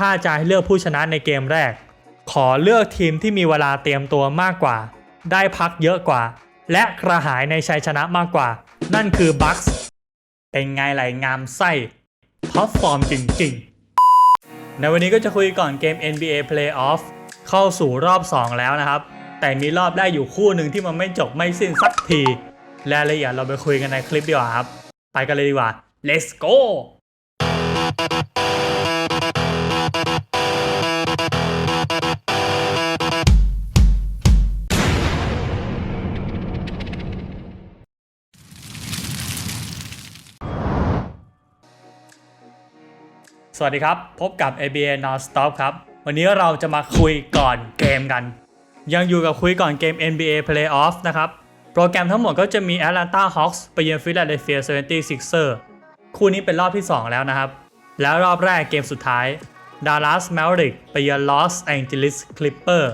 ถ้าจะให้เลือกผู้ชนะในเกมแรก ขอเลือกทีมที่มีเวลาเตรียมตัวมากกว่า ได้พักเยอะกว่า และกระหายในชัยชนะมากกว่า นั่นคือบัคส์เป็นไงไหลงามไส้ท็อปฟอร์มจริงๆ ในวันนี้ก็จะคุยก่อนเกม NBA Playoff เข้าสู่รอบ 2 แล้วนะครับ แต่มีรอบได้อยู่คู่หนึ่งที่มันไม่จบไม่สิ้นสักทีรายละเอียดเราไปคุยกันในคลิปดีกว่าครับ ไปกันเลยดีกว่า let's go สวัสดีครับ พบกับ ABA Nonstop ครับ วันนี้เราจะมาคุยก่อนเกมกัน ยังอยู่กับคุยก่อนเกม NBA Playoff นะครับ โปรแกรมทั้งหมดก็จะมี Atlanta Hawks ไปเยือน Philadelphia 76er คู่นี้เป็นรอบที่ 2 แล้วนะครับ แล้วรอบแรกเกมสุดท้าย Dallas Mavericks ไปเยือน Los Angeles Clippers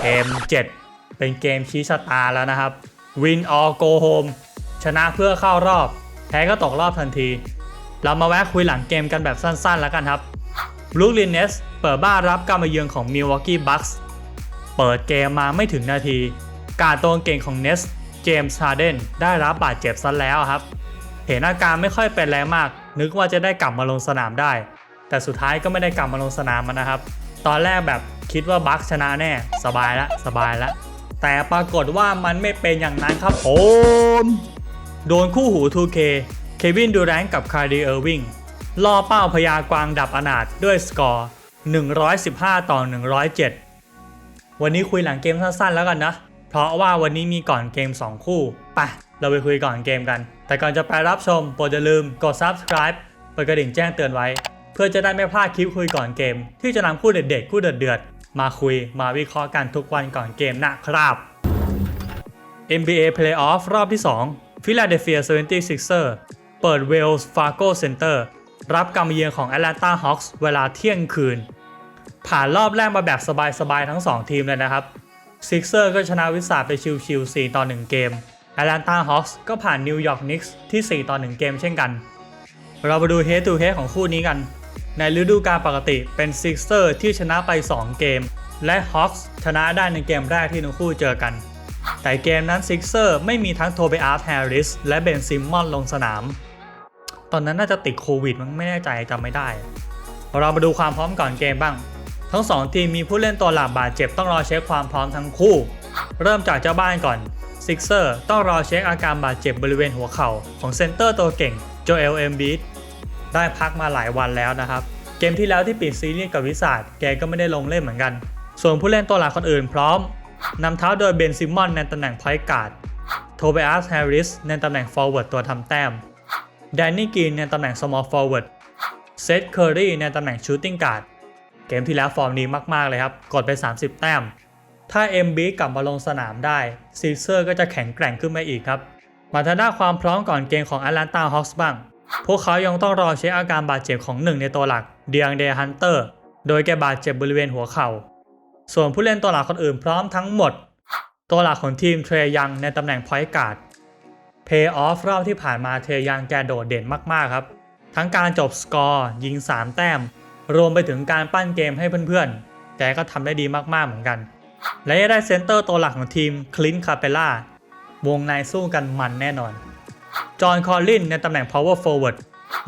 เกม 7 เป็นเกมชี้ชะตาแล้วนะครับ Win or go home ชนะเพื่อเข้ารอบ แพ้ก็ตกรอบทันที เรามาแวะคุยหลังเกมกันแบบสั้นๆ แล้วกันครับ Brooklyn Nets เปิดบ้านรับการมาเยือนของ Milwaukee Bucks เปิดเกมมาไม่ถึงนาที การตัวเก่งของ Nets เจมส์ฮาร์เดนได้รับบาดเจ็บซะแล้วครับ เห็นอาการไม่ค่อยเป็นแรงมาก นึกว่าจะได้กลับมาลงสนามได้ แต่สุดท้ายก็ไม่ได้กลับมาลงสนามนะครับ ตอนแรกแบบคิดว่าบัคชนะแน่ สบายละสบายละ แต่ปรากฏว่ามันไม่เป็นอย่างนั้นครับผม โดนคู่หู 2K เค วินดูแรนกับคาร์ดีเออร์วิงล่อเป้าพยากวางดับอนาถด้วยสกอร์ 115 ต่อ 107 วันนี้คุยหลังเกมสั้นๆแล้วกันนะ เพราะว่าวันนี้มีก่อนเกม 2 คู่ไปเราไปคุยก่อนเกมกัน แต่ก่อนจะไปรับชมโปรดอย่าลืมกด subscribe เปิดกระดิ่งแจ้งเตือนไว้ เพื่อจะได้ไม่พลาดคลิปคุยก่อนเกม ที่จะนำคู่เด็ดๆคู่เดือดๆมาคุยมาวิเคราะห์กันทุกวันก่อนเกมนะครับ NBA Playoff รอบที่ 2 Philadelphia 76ers เปิด Wells Fargo Center รับการมาเยือนของ Atlanta Hawks เวลาเที่ยงคืน ผ่านรอบแรกมาแบบสบายๆทั้ง 2 ทีมเลยนะครับ Sixer ก็ชนะวิสาไปชิวๆ4ต่อ 1 เกม Atlanta Hawks ก็ผ่าน New York Knicks ที่ 4 ต่อ 1 เกมเช่นกัน เรามาดู Head to Head ของคู่นี้กัน ในฤดูกาลปกติเป็น Sixer ที่ชนะไป 2 เกม และ Hawks ชนะได้ในเกมแรกที่ทั้งคู่เจอกัน แต่เกมนั้นซิกเซอร์ไม่มีทั้งโทเบอาร์แฮร์ริสและเบนซิมมอนลงสนาม ตอนนั้นน่าจะติดโควิดมันไม่แน่ใจจำไม่ได้ เรามาดูความพร้อมก่อนเกมบ้าง ทั้ง 2 ทีมมีผู้เล่นตัวหลักบาดเจ็บต้องรอเช็คความพร้อมทั้งคู่ เริ่มจากเจ้าบ้านก่อนซิกเซอร์ต้องรอเช็คอาการบาดเจ็บบริเวณหัวเข่าของเซนเตอร์ตัวเก่งโจเอลเอมบีดได้พักมาหลายวันแล้วนะครับ เกมที่แล้วที่ปิดซีรีส์กับวิสาดแกก็ไม่ได้ลงเล่นเหมือนกัน ส่วนผู้เล่นตัวหลักคนอื่นพร้อมนำเท้าโดยเบนซิมมอนในตำแหน่งพอยต์การ์ดโทเบอัสแฮร์ริสในตำแหน่งฟอร์เวิร์ดตัวทำแต้ม แดนนี่กรีนในตำแหน่ง small forward เซธเคอร์รีในตำแหน่ง shooting guard เกมที่แล้วฟอร์มดีมากๆเลยครับ กดไป 30 แต้ม ถ้า MB กลับมาลงสนามได้ซีเซอร์ก็จะแข็งแกร่งขึ้นมาอีกครับ มาทางด้านความพร้อมก่อนเกมของ Atlanta Hawks บ้าง พวกเขายังต้องรอเช็คอาการบาดเจ็บของหนึ่งในตัวหลักเดียงเดฮันเตอร์โดยแกบาดเจ็บบริเวณหัวเข่า ส่วนผู้เล่นตัวหลักคนอื่นพร้อมทั้งหมด ตัวหลักของทีมเทรยังในตำแหน่งพอยต์การ์ด เพย์ออฟรอบที่ผ่านมาเทยังแกโดดเด่นมากๆครับ ทั้งการจบสกอร์ ยิง 3 แต้ม รวมไปถึงการปั้นเกมให้เพื่อนๆ แกก็ทำได้ดีมากๆเหมือนกัน และได้เซนเตอร์ตัวหลักของทีมคลินคาเปล่าวงในสู้กันมันแน่นอน จอห์นคอลลินในตำแหน่ง power forward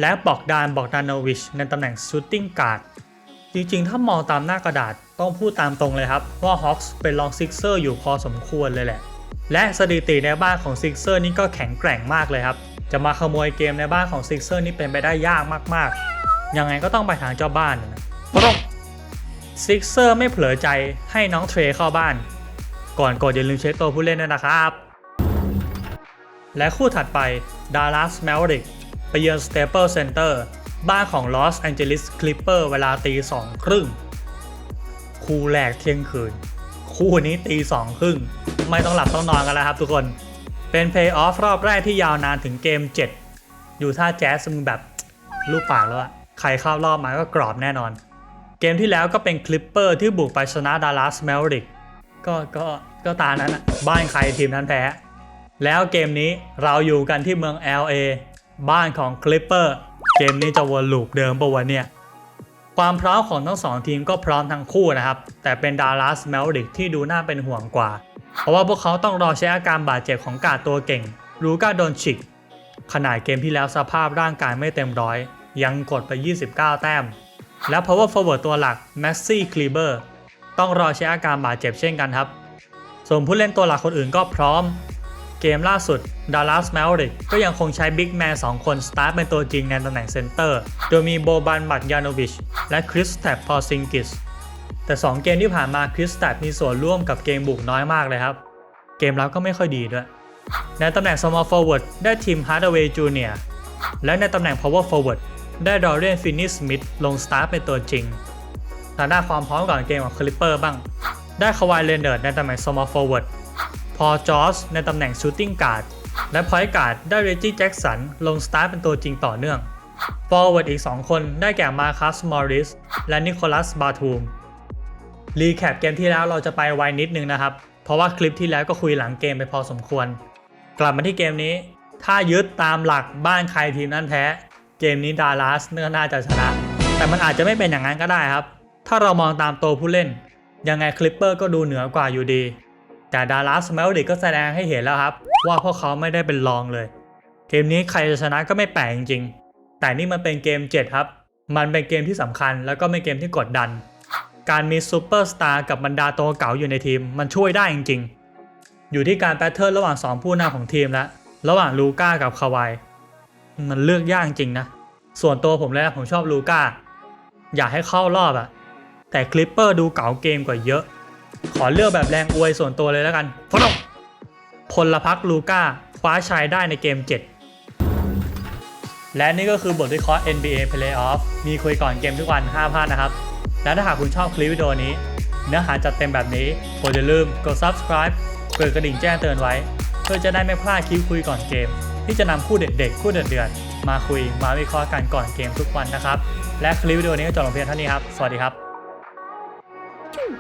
และบอกดานบอกดานโนวิชในตำแหน่ง shooting guard จริงๆ ถ้ามองตามหน้ากระดาษต้องพูดตามตรงเลยครับ ว่า Hawks เป็นรองซิกเซอร์อยู่พอสมควรเลยแหละ และสถิติในบ้านของซิกเซอร์นี่ก็แข็งแกร่งมากเลยครับ จะมาขโมยเกมในบ้านของซิกเซอร์นี่เป็นไปได้ยากมากๆ ยังไงก็ต้องไปทางเจ้าบ้านนะเพราะซิกเซอร์ไม่เผลอใจให้น้องเทรเข้าบ้าน ก่อนกดอย่าลืมเช็คตัวผู้เล่นด้วยนะครับ และคู่ถัดไป Dallas Mavericks ไปเยือน Staples Center บ้านของ Los Angeles Clipper เวลาตีสองครึ่ง คู่แรกเที่ยงคืน คู่นี้ตีสองครึ่ง ไม่ต้องหลับต้องนอนกันแล้วครับทุกคน เป็นเพย์ออฟรอบแรกที่ยาวนานถึงเกม 7 อยู่ท่าแจ๊สมึงแบบลูกปากแล้วอะใครเข้ารอบมาก็กรอบแน่นอน เกมที่แล้วก็เป็นคลิปเปอร์ที่บุกไปชนะดัลลัสแมวริกก็ก็ก็ตานั้นอะบ้านใครทีมนั้นแพ้ แล้วเกมนี้เราอยู่กันที่เมือง LA บ้านของคลิปเปอร์เกมนี้จะวนลูปเดิมปะวะเนี่ย ความพร้อมของทั้งสองทีมก็พร้อมทั้งคู่นะครับ แต่เป็นดารัสแมวริกที่ดูน่าเป็นห่วงกว่า เพราะว่าพวกเขาต้องรอใช้อาการบาดเจ็บของกาดตัวเก่ง รูก้าโดนฉิก ขนาดเกมที่แล้วสภาพร่างกายไม่เต็มร้อย ยังกดไป 29 แต้ม และ power forward ตัวหลัก Maxi Kleber ต้องรอใช้อาการบาดเจ็บเช่นกันครับ ส่วนผู้เล่นตัวหลักคนอื่นก็พร้อม เกมล่าสุด Dallas Mavericks ก็ยังคงใช้บิ๊กแมน2คนสตาร์ทเป็นตัวจริงในตำแหน่งเซนเตอร์ โดยมีโบบันบัตยานอวิช และคริสแตปพอซิงกิส แต่ 2 เกมที่ผ่านมาคริสแตปมีส่วนร่วมกับเกมบุกน้อยมากเลยครับ เกมรับก็ไม่ค่อยดีด้วย ในตำแหน่ง small forward ได้ทีม Hardaway Jr. และในตำแหน่ง power forward ได้ Dorian Finney-Smith ลงสตาร์เป็นตัวจริงทางด้านความพร้อมก่อนเกมของคลิปเปอร์บ้าง ได้คาวายเลนเดอร์ในตำแหน่ง small forward พอจอร์จในตำแหน่ง shooting guard และ point guard ได้เรจิแจ็กสันลงสตาร์เป็นตัวจริงต่อเนื่อง forward อีก 2 คนได้แก่มาคัสมอริสและนิโคลัสบาทูม รีแคปเกมที่แล้วเราจะไปไวนิดนึงนะครับ เพราะว่าคลิปที่แล้วก็คุยหลังเกมไปพอสมควร กลับมาที่เกมนี้ ถ้ายึดตามหลักบ้านใครทีมนั้นแพ้ เกมนี้ดาลัสเนื้อน่าจะชนะ แต่มันอาจจะไม่เป็นอย่างนั้นก็ได้ครับ ถ้าเรามองตามตัวผู้เล่น ยังไงคลิปเปอร์ก็ดูเหนือกว่าอยู่ดี แต่ดาลัสแมวดิกก็แสดงให้เห็นแล้วครับ ว่าพวกเขาไม่ได้เป็นรองเลย เกมนี้ใครจะชนะก็ไม่แปลกจริง แต่นี่มันเป็นเกม 7 ครับ มันเป็นเกมที่สำคัญแล้วก็เป็นเกมที่กดดัน การมีซูเปอร์สตาร์กับบรรดาตัวเก่าอยู่ในทีม มันช่วยได้จริงๆ อยู่ที่การแพทเทิร์นระหว่าง 2 ผู้นำของทีมแล้วระหว่างลูก้ากับคาวายมันเลือกยากจริงนะ ส่วนตัวผมเลยนะผมชอบลูก้าอยากให้เข้ารอบอะแต่คลิปเปอร์ดูเก่าเกมกว่าเยอะ ขอเลือกแบบแรงอวยส่วนตัวเลยแล้วกันฟลงพลพักลูก้าคว้าชัยได้ในเกม 7 และนี่ก็คือบทวิเคราะห์ NBA Playoff มีคุยก่อนเกมทุกวัน 5 พลาดนะครับ และถ้าหากคุณชอบคลิปวิดีโอนี้ เนื้อหาจัดเต็มแบบนี้โปรดอย่าลืมกด subscribe กดกระดิ่งแจ้งเตือนไว้ เพื่อจะได้ไม่พลาดคลิปคุยก่อนเกม ที่จะนำคู่เด็กๆคู่เดือดๆมาคุยมาวิเคราะห์กันก่อนเกมทุกวันนะครับ และคลิปวิดีโอนี้ก็จบลงเพียงเท่านี้ครับ สวัสดีครับ